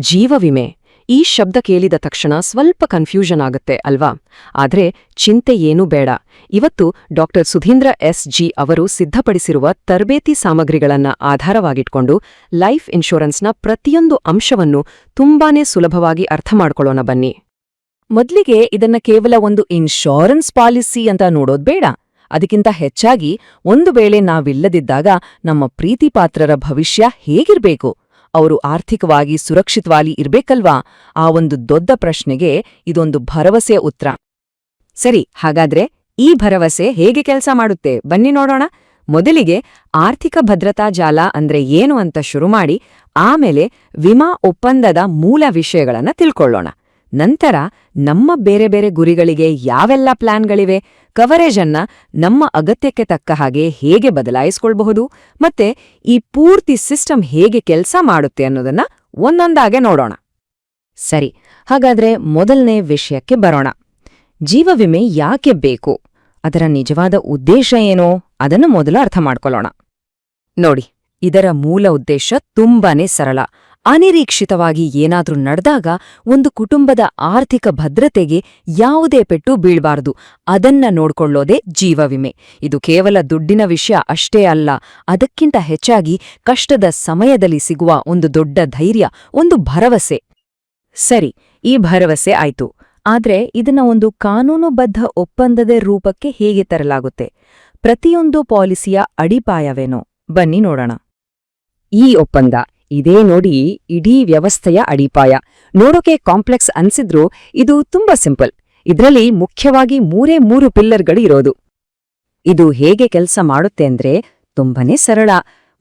ಜೀವ ವಿಮೆ ಈ ಶಬ್ದ ಕೇಳಿದ ತಕ್ಷಣ ಸ್ವಲ್ಪ ಕನ್ಫ್ಯೂಷನ್ ಆಗುತ್ತೆ ಅಲ್ವಾ? ಆದ್ರೆ ಚಿಂತೆ ಏನೂ ಬೇಡ. ಇವತ್ತು ಡಾಕ್ಟರ್ ಸುಧೀಂದ್ರ ಎಸ್ ಜಿ ಅವರು ಸಿದ್ಧಪಡಿಸಿರುವ ತರಬೇತಿ ಸಾಮಗ್ರಿಗಳನ್ನ ಆಧಾರವಾಗಿಟ್ಕೊಂಡು ಲೈಫ್ ಇನ್ಶೂರೆನ್ಸ್ನ ಪ್ರತಿಯೊಂದು ಅಂಶವನ್ನು ತುಂಬಾನೇ ಸುಲಭವಾಗಿ ಅರ್ಥ ಮಾಡ್ಕೊಳ್ಳೋಣ ಬನ್ನಿ. ಮೊದಲಿಗೆ ಇದನ್ನ ಕೇವಲ ಒಂದು ಇನ್ಶೂರೆನ್ಸ್ ಪಾಲಿಸಿ ಅಂತ ನೋಡೋದ್ ಬೇಡ. ಅದಕ್ಕಿಂತ ಹೆಚ್ಚಾಗಿ ಒಂದು ವೇಳೆ ನಾವಿಲ್ಲದಿದ್ದಾಗ ನಮ್ಮ ಪ್ರೀತಿಪಾತ್ರರ ಭವಿಷ್ಯ ಹೇಗಿರ್ಬೇಕು? ಅವರು ಆರ್ಥಿಕವಾಗಿ ಸುರಕ್ಷಿತವಾಗಿ ಇರ್ಬೇಕಲ್ವಾ? ಆ ಒಂದು ದೊಡ್ಡ ಪ್ರಶ್ನೆಗೆ ಇದೊಂದು ಭರವಸೆಯ ಉತ್ತರ. ಸರಿ, ಹಾಗಾದ್ರೆ ಈ ಭರವಸೆ ಹೇಗೆ ಕೆಲಸ ಮಾಡುತ್ತೆ? ಬನ್ನಿ ನೋಡೋಣ. ಮೊದಲಿಗೆ ಆರ್ಥಿಕ ಭದ್ರತಾ ಜಾಲ ಅಂದ್ರೆ ಏನು ಅಂತ ಶುರು ಮಾಡಿ, ಆಮೇಲೆ ವಿಮಾ ಒಪ್ಪಂದದ ಮೂಲ ವಿಷಯಗಳನ್ನ ತಿಳ್ಕೊಳ್ಳೋಣ. ನಂತರ ನಮ್ಮ ಬೇರೆ ಬೇರೆ ಗುರಿಗಳಿಗೆ ಯಾವೆಲ್ಲ ಪ್ಲಾನ್ಗಳಿವೆ? ಕವರೇಜ್ ಅನ್ನ ನಮ್ಮ ಅಗತ್ಯಕ್ಕೆ ತಕ್ಕ ಹಾಗೆ ಹೇಗೆ ಬದಲಾಯಿಸ್ಕೊಳ್ಬಹುದು? ಮತ್ತೆ ಈ ಪೂರ್ತಿ ಸಿಸ್ಟಮ್ ಹೇಗೆ ಕೆಲಸ ಮಾಡುತ್ತೆ ಅನ್ನೋದನ್ನ ಒಂದೊಂದಾಗೆ ನೋಡೋಣ. ಸರಿ, ಹಾಗಾದ್ರೆ ಮೊದಲನೇ ವಿಷಯಕ್ಕೆ ಬರೋಣ. ಜೀವ ವಿಮೆ ಯಾಕೆ ಬೇಕು? ಅದರ ನಿಜವಾದ ಉದ್ದೇಶ ಏನೋ? ಅದನ್ನು ಮೊದಲು ಅರ್ಥ ಮಾಡ್ಕೊಳ್ಳೋಣ. ನೋಡಿ, ಇದರ ಮೂಲ ಉದ್ದೇಶ ತುಂಬಾನೇ ಸರಳ. ಅನಿರೀಕ್ಷಿತವಾಗಿ ಏನಾದ್ರೂ ನಡೆದಾಗ ಒಂದು ಕುಟುಂಬದ ಆರ್ಥಿಕ ಭದ್ರತೆಗೆ ಯಾವುದೇ ಪೆಟ್ಟು ಬೀಳ್ಬಾರ್ದು. ಅದನ್ನ ನೋಡ್ಕೊಳ್ಳೋದೇ ಜೀವ ವಿಮೆ ಇದು ಕೇವಲ ದುಡ್ಡಿನ ವಿಷಯ ಅಷ್ಟೇ ಅಲ್ಲ, ಅದಕ್ಕಿಂತ ಹೆಚ್ಚಾಗಿ ಕಷ್ಟದ ಸಮಯದಲ್ಲಿ ಸಿಗುವ ಒಂದು ದೊಡ್ಡ ಧೈರ್ಯ, ಒಂದು ಭರವಸೆ. ಸರಿ, ಈ ಭರವಸೆ ಆಯ್ತು. ಆದ್ರೆ ಇದನ್ನ ಒಂದು ಕಾನೂನುಬದ್ಧ ಒಪ್ಪಂದದ ರೂಪಕ್ಕೆ ಹೇಗೆ ತರಲಾಗುತ್ತೆ? ಪ್ರತಿಯೊಂದು ಪಾಲಿಸಿಯ ಅಡಿಪಾಯವೇನೋ? ಬನ್ನಿ ನೋಡೋಣ. ಈ ಒಪ್ಪಂದ ಇದೇ ನೋಡಿ ಇಡೀ ವ್ಯವಸ್ಥೆಯ ಅಡಿಪಾಯ. ನೋಡೋಕೆ ಕಾಂಪ್ಲೆಕ್ಸ್ ಅನ್ಸಿದ್ರೂ ಇದು ತುಂಬಾ ಸಿಂಪಲ್. ಇದರಲ್ಲಿ ಮುಖ್ಯವಾಗಿ ಮೂರೇ ಮೂರು ಪಿಲ್ಲರ್ಗಳು ಇರೋದು. ಇದು ಹೇಗೆ ಕೆಲಸ ಮಾಡುತ್ತೆ ಅಂದ್ರೆ ತುಂಬನೇ ಸರಳ.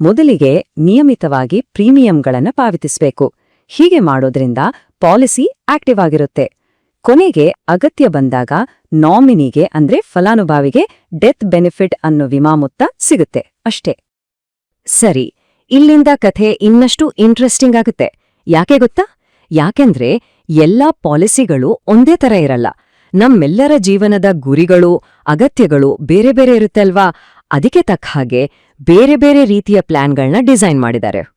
ಮೊದಲಿಗೆ ನಿಯಮಿತವಾಗಿ ಪ್ರೀಮಿಯಂಗಳನ್ನ ಪಾವತಿಸಬೇಕು. ಹೀಗೆ ಮಾಡೋದ್ರಿಂದ ಪಾಲಿಸಿ ಆಕ್ಟಿವ್ ಆಗಿರುತ್ತೆ. ಕೊನೆಗೆ ಅಗತ್ಯ ಬಂದಾಗ ನಾಮಿನಿಗೆ ಅಂದ್ರೆ ಫಲಾನುಭವಿಗೆ ಡೆತ್ ಬೆನಿಫಿಟ್ ಅನ್ನೋ ವಿಮಾ ಮೊತ್ತ ಸಿಗುತ್ತೆ ಅಷ್ಟೇ. ಸರಿ ಇಲ್ಲಿಂದ ಕಥೆ ಇನ್ನಷ್ಟು ಇಂಟ್ರೆಸ್ಟಿಂಗ್ ಆಗುತ್ತೆ. ಯಾಕೆ ಗೊತ್ತಾ? ಯಾಕೆಂದ್ರೆ ಎಲ್ಲಾ ಪಾಲಿಸಿಗಳು ಒಂದೇ ತರ ಇರಲ್ಲ. ನಮ್ಮೆಲ್ಲರ ಜೀವನದ ಗುರಿಗಳು, ಅಗತ್ಯಗಳು ಬೇರೆ ಬೇರೆ ಇರುತ್ತೆ ಅಲ್ವಾ ಅದಕ್ಕೆ ತಕ್ಕ ಹಾಗೆ ಬೇರೆ ಬೇರೆ ರೀತಿಯ ಪ್ಲಾನ್ಗಳನ್ನ ಡಿಸೈನ್ ಮಾಡಿದ್ದಾರೆ.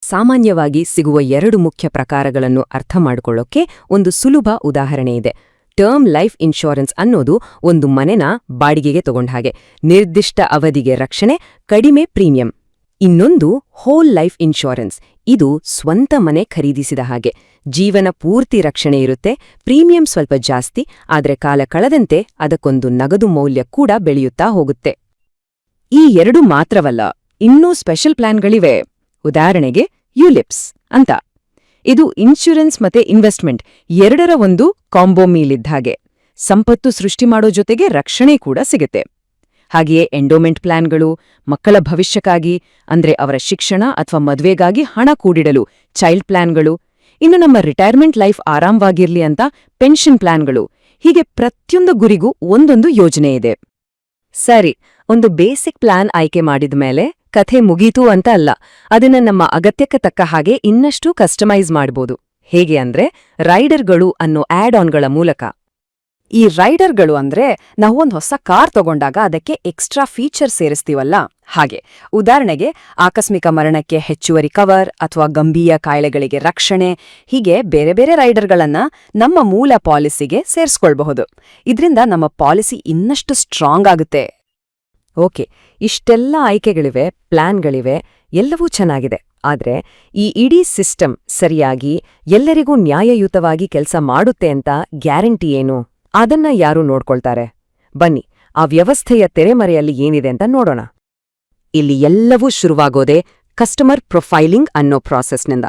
ಸಾಮಾನ್ಯವಾಗಿ ಸಿಗುವ ಎರಡು ಮುಖ್ಯ ಪ್ರಕಾರಗಳನ್ನು ಅರ್ಥ ಮಾಡಿಕೊಳ್ಳೋಕೆ ಒಂದು ಸುಲಭ ಉದಾಹರಣೆ ಇದೆ. ಟರ್ಮ್ ಲೈಫ್ ಇನ್ಶೂರೆನ್ಸ್ ಅನ್ನೋದು ಒಂದು ಮನೆನ ಬಾಡಿಗೆಗೆ ತಗೊಂಡ ಹಾಗೆ. ನಿರ್ದಿಷ್ಟ ಅವಧಿಗೆ ರಕ್ಷಣೆ, ಕಡಿಮೆ ಪ್ರೀಮಿಯಂ. ಇನ್ನೊಂದು ಹೋಲ್ ಲೈಫ್ ಇನ್ಶೂರೆನ್ಸ್ ಇದು ಸ್ವಂತ ಮನೆ ಖರೀದಿಸಿದ ಹಾಗೆ. ಜೀವನ ಪೂರ್ತಿ ರಕ್ಷಣೆ ಇರುತ್ತೆ ಪ್ರೀಮಿಯಂ ಸ್ವಲ್ಪ ಜಾಸ್ತಿ, ಆದರೆ ಕಾಲ ಕಳೆದಂತೆ ಅದಕ್ಕೊಂದು ನಗದು ಮೌಲ್ಯ ಕೂಡ ಬೆಳೆಯುತ್ತಾ ಹೋಗುತ್ತೆ. ಈ ಎರಡು ಮಾತ್ರವಲ್ಲ, ಇನ್ನೂ ಸ್ಪೆಷಲ್ ಪ್ಲಾನ್ಗಳಿವೆ ಉದಾಹರಣೆಗೆ ಯುಲಿಪ್ಸ್ ಅಂತ. ಇದು ಇನ್ಶೂರೆನ್ಸ್ ಮತ್ತೆ ಇನ್ವೆಸ್ಟ್ಮೆಂಟ್ ಎರಡರ ಒಂದು ಕಾಂಬೋ ಮೀಲಿದ್ದ ಹಾಗೆ. ಸಂಪತ್ತು ಸೃಷ್ಟಿ ಮಾಡೋ ಜೊತೆಗೆ ರಕ್ಷಣೆ ಕೂಡ ಸಿಗುತ್ತೆ. ಹಾಗೆಯೇ ಎಂಡೋಮೆಂಟ್ ಪ್ಲಾನ್ಗಳು ಮಕ್ಕಳ ಭವಿಷ್ಯಕ್ಕಾಗಿ, ಅಂದ್ರೆ ಅವರ ಶಿಕ್ಷಣ ಅಥವಾ ಮದುವೆಗಾಗಿ ಹಣ ಕೂಡಿಡಲು ಚೈಲ್ಡ್ ಪ್ಲಾನ್ಗಳು, ಇನ್ನು ನಮ್ಮ ರಿಟೈರ್ಮೆಂಟ್ ಲೈಫ್ ಆರಾಮವಾಗಿರ್ಲಿ ಅಂತ ಪೆನ್ಷನ್ ಪ್ಲಾನ್ಗಳು, ಹೀಗೆ ಪ್ರತಿಯೊಂದು ಗುರಿಗೂ ಒಂದೊಂದು ಯೋಜನೆ ಇದೆ. ಸರಿ, ಒಂದು ಬೇಸಿಕ್ ಪ್ಲಾನ್ ಆಯ್ಕೆ ಮಾಡಿದ ಮೇಲೆ ಕಥೆ ಮುಗೀತು ಅಂತ ಅಲ್ಲ, ಅದನ್ನ ನಮ್ಮ ಅಗತ್ಯಕ್ಕೆ ತಕ್ಕ ಹಾಗೆ ಇನ್ನಷ್ಟು ಕಸ್ಟಮೈಸ್ ಮಾಡ್ಬೋದು. ಹೇಗೆ ಅಂದ್ರೆ ರೈಡರ್ಗಳು ಅನ್ನೋ ಆಡ್ ಆನ್ಗಳ ಮೂಲಕ. ಈ ರೈಡರ್ಗಳು ಅಂದ್ರೆ ನಾವು ಒಂದು ಹೊಸ ಕಾರ್ ತಗೊಂಡಾಗ ಅದಕ್ಕೆ ಎಕ್ಸ್ಟ್ರಾ ಫೀಚರ್ ಸೇರಿಸ್ತೀವಲ್ಲ? ಹಾಗೆ. ಉದಾಹರಣೆಗೆ, ಆಕಸ್ಮಿಕ ಮರಣಕ್ಕೆ ಹೆಚ್ಚುವರಿ ಕವರ್ ಅಥವಾ ಗಂಭೀರ ಕಾಯಿಲೆಗಳಿಗೆ ರಕ್ಷಣೆ, ಹೀಗೆ ಬೇರೆ ಬೇರೆ ರೈಡರ್ಗಳನ್ನ ನಮ್ಮ ಮೂಲ ಪಾಲಿಸಿಗೆ ಸೇರಿಸ್ಕೊಳ್ಬಹುದು. ಇದರಿಂದ ನಮ್ಮ ಪಾಲಿಸಿ ಇನ್ನಷ್ಟು ಸ್ಟ್ರಾಂಗ್ ಆಗುತ್ತೆ. ಓಕೆ. ಇಷ್ಟೆಲ್ಲ ಆಯ್ಕೆಗಳಿವೆ, ಪ್ಲಾನ್ಗಳಿವೆ, ಎಲ್ಲವೂ ಚೆನ್ನಾಗಿದೆ. ಆದ್ರೆ ಈ ಇಡೀ ಸಿಸ್ಟಮ್ ಸರಿಯಾಗಿ ಎಲ್ಲರಿಗೂ ನ್ಯಾಯಯುತವಾಗಿ ಕೆಲಸ ಮಾಡುತ್ತೆ ಅಂತ ಗ್ಯಾರಂಟಿ ಏನು? ಅದನ್ನ ಯಾರು ನೋಡ್ಕೊಳ್ತಾರೆ? ಬನ್ನಿ, ಆ ವ್ಯವಸ್ಥೆಯ ತೆರೆಮರೆಯಲ್ಲಿ ಏನಿದೆ ಅಂತ ನೋಡೋಣ. ಇಲ್ಲಿ ಎಲ್ಲವೂ ಶುರುವಾಗೋದೆ ಕಸ್ಟಮರ್ ಪ್ರೊಫೈಲಿಂಗ್ ಅನ್ನೋ ಪ್ರಾಸೆಸ್ನಿಂದ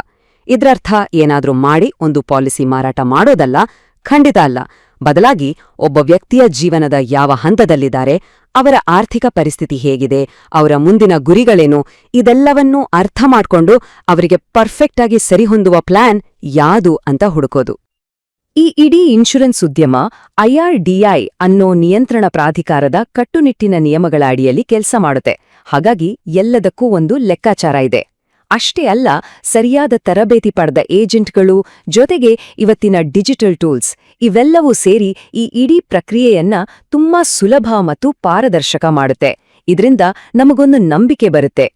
ಇದ್ರರ್ಥ ಏನಾದ್ರೂ ಮಾಡಿ ಒಂದು ಪಾಲಿಸಿ ಮಾರಾಟ ಮಾಡೋದಲ್ಲ, ಖಂಡಿತ ಅಲ್ಲ. ಬದಲಾಗಿ ಒಬ್ಬ ವ್ಯಕ್ತಿಯ ಜೀವನದ ಯಾವ ಹಂತದಲ್ಲಿದ್ದಾರೆ, ಅವರ ಆರ್ಥಿಕ ಪರಿಸ್ಥಿತಿ ಹೇಗಿದೆ, ಅವರ ಮುಂದಿನ ಗುರಿಗಳೇನು, ಇದೆಲ್ಲವನ್ನೂ ಅರ್ಥ ಮಾಡ್ಕೊಂಡು ಅವರಿಗೆ ಪರ್ಫೆಕ್ಟಾಗಿ ಸರಿಹೊಂದುವ ಪ್ಲಾನ್ ಯಾದು ಅಂತ ಹುಡುಕೋದು. ಈ ಇಡೀ ಇನ್ಶೂರೆನ್ಸ್ ಉದ್ಯಮ ಐಆರ್ಡಿಐ ಅನ್ನೋ ನಿಯಂತ್ರಣ ಪ್ರಾಧಿಕಾರದ ಕಟ್ಟುನಿಟ್ಟಿನ ನಿಯಮಗಳ ಅಡಿಯಲ್ಲಿ ಕೆಲಸ ಮಾಡುತ್ತೆ. ಹಾಗಾಗಿ ಎಲ್ಲದಕ್ಕೂ ಒಂದು ಲೆಕ್ಕಾಚಾರ ಇದೆ. ಅಷ್ಟೇ ಅಲ್ಲ, ಸರಿಯಾದ ತರಬೇತಿ ಪಡೆದ ಏಜೆಂಟ್ಗಳು ಜೊತೆಗೆ ಇವತ್ತಿನ ಡಿಜಿಟಲ್ ಟೂಲ್ಸ್ ಇವೆಲ್ಲವೂ ಸೇರಿ ಈ ಇಡೀ ಪ್ರಕ್ರಿಯೆಯನ್ನ ತುಂಬಾ ಸುಲಭ ಮತ್ತು ಪಾರದರ್ಶಕ ಮಾಡುತ್ತೆ. ಇದರಿಂದ ನಮಗೊಂದು ನಂಬಿಕೆ ಬರುತ್ತೆ.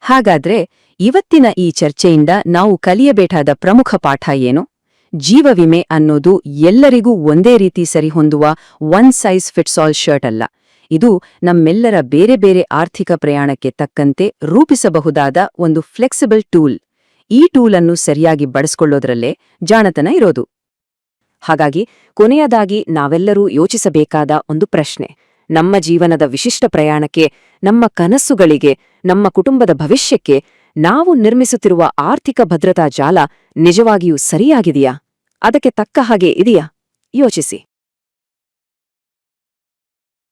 ಹಾಗಾದ್ರೆ ಇವತ್ತಿನ ಈ ಚರ್ಚೆಯಿಂದ ನಾವು ಕಲಿಯಬೇಕಾದ ಪ್ರಮುಖ ಪಾಠ ಏನು? ಜೀವ ವಿಮೆ ಅನ್ನೋದು ಎಲ್ಲರಿಗೂ ಒಂದೇ ರೀತಿ ಸರಿಹೊಂದುವ one size fits all shirt ಅಲ್ಲ. ಇದು ನಮ್ಮೆಲ್ಲರ ಬೇರೆ ಬೇರೆ ಆರ್ಥಿಕ ಪ್ರಯಾಣಕ್ಕೆ ತಕ್ಕಂತೆ ರೂಪಿಸಬಹುದಾದ ಒಂದು ಫ್ಲೆಕ್ಸಿಬಲ್ ಟೂಲ್ ಈ ಟೂಲ್ ಅನ್ನು ಸರಿಯಾಗಿ ಬಳಸ್ಕೊಳ್ಳೋದ್ರಲ್ಲೇ ಜಾಣತನ ಇರೋದು. ಹಾಗಾಗಿ ಕೊನೆಯದಾಗಿ ನಾವೆಲ್ಲರೂ ಯೋಚಿಸಬೇಕಾದ ಒಂದು ಪ್ರಶ್ನೆ. ನಮ್ಮ ಜೀವನದ ವಿಶಿಷ್ಟ ಪ್ರಯಾಣಕ್ಕೆ, ನಮ್ಮ ಕನಸುಗಳಿಗೆ, ನಮ್ಮ ಕುಟುಂಬದ ಭವಿಷ್ಯಕ್ಕೆ ನಾವು ನಿರ್ಮಿಸುತ್ತಿರುವ ಆರ್ಥಿಕ ಭದ್ರತಾ ಜಾಲ ನಿಜವಾಗಿಯೂ ಸರಿಯಾಗಿದೆಯಾ? ಅದಕ್ಕೆ ತಕ್ಕ ಹಾಗೆ ಇದೆಯಾ? ಯೋಚಿಸಿ.